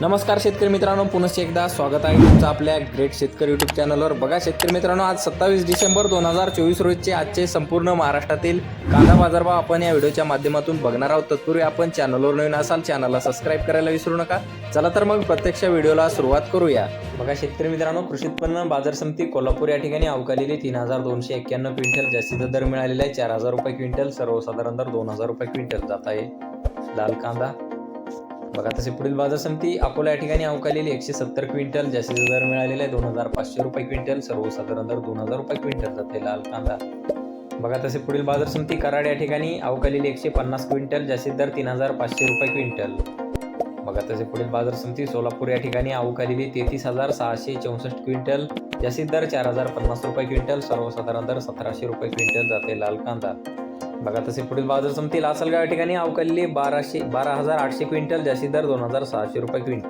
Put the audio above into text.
नमस्कार शेतकरी मित्रांनो पुनश्च एकदा स्वागत आहे तुमचं आपल्या ग्रेट शेतकरी युट्यूब चॅनलवर बघा शेतकरी मित्रांनो आज सत्तावीस डिसेंबर दोन हजार चोवीस रोजचे आजचे संपूर्ण महाराष्ट्रातील कांदा बाजारभाव आपण या व्हिडिओच्या माध्यमातून बघणार आहोत. तत्पूर्वी आपण चॅनलवर नवीन असाल चॅनलला सबस्क्राईब करायला विसरू नका. चला तर मग प्रत्यक्ष व्हिडिओला सुरुवात करूया. बघा शेतकरी मित्रांनो कृषी उत्पन्न बाजार समिती कोल्हापूर या ठिकाणी अवकालेली तीन हजार दोनशे एक्क्याण्णव क्विंटल जास्तीचा दर मिळालेला आहे. चार हजार रुपये क्विंटल सर्वसाधारण दर दोन हजार रुपये क्विंटल जात आहे. लाल कांदा बघा तसे पुढील बाजार समिती अकोला या ठिकाणी अवकालेली एकशे सत्तर क्विंटल जास्तीचा दर मिळालेला आहे. दोन हजार पाचशे रुपये क्विंटल. सर्वसाधारण दर दोन हजार रुपये क्विंटल जाते लाल कांदा. बघा तसे पुढील बाजार समिती कराड या ठिकाणी अवकालेली एकशे पन्नास क्विंटल जास्तीत दर तीन हजार पाचशे रुपये क्विंटल. बघा तसे पुढील बाजार समिती सोलापूर या ठिकाणी अवकालेली तेहतीस हजार सहाशे चौसष्ट क्विंटल जास्तीत दर चार हजार पन्नास रुपये क्विंटल सर्वसाधारण दर सतराशे रुपये क्विंटल जाते लाल कांदा. बघा तसे पुढील बाजार समिती लासलगाव या ठिकाणी अवकालेली बाराशे बारा हजार आठशे क्विंटल जास्ती दर दोन हजार सहाशे रुपये क्विंटल.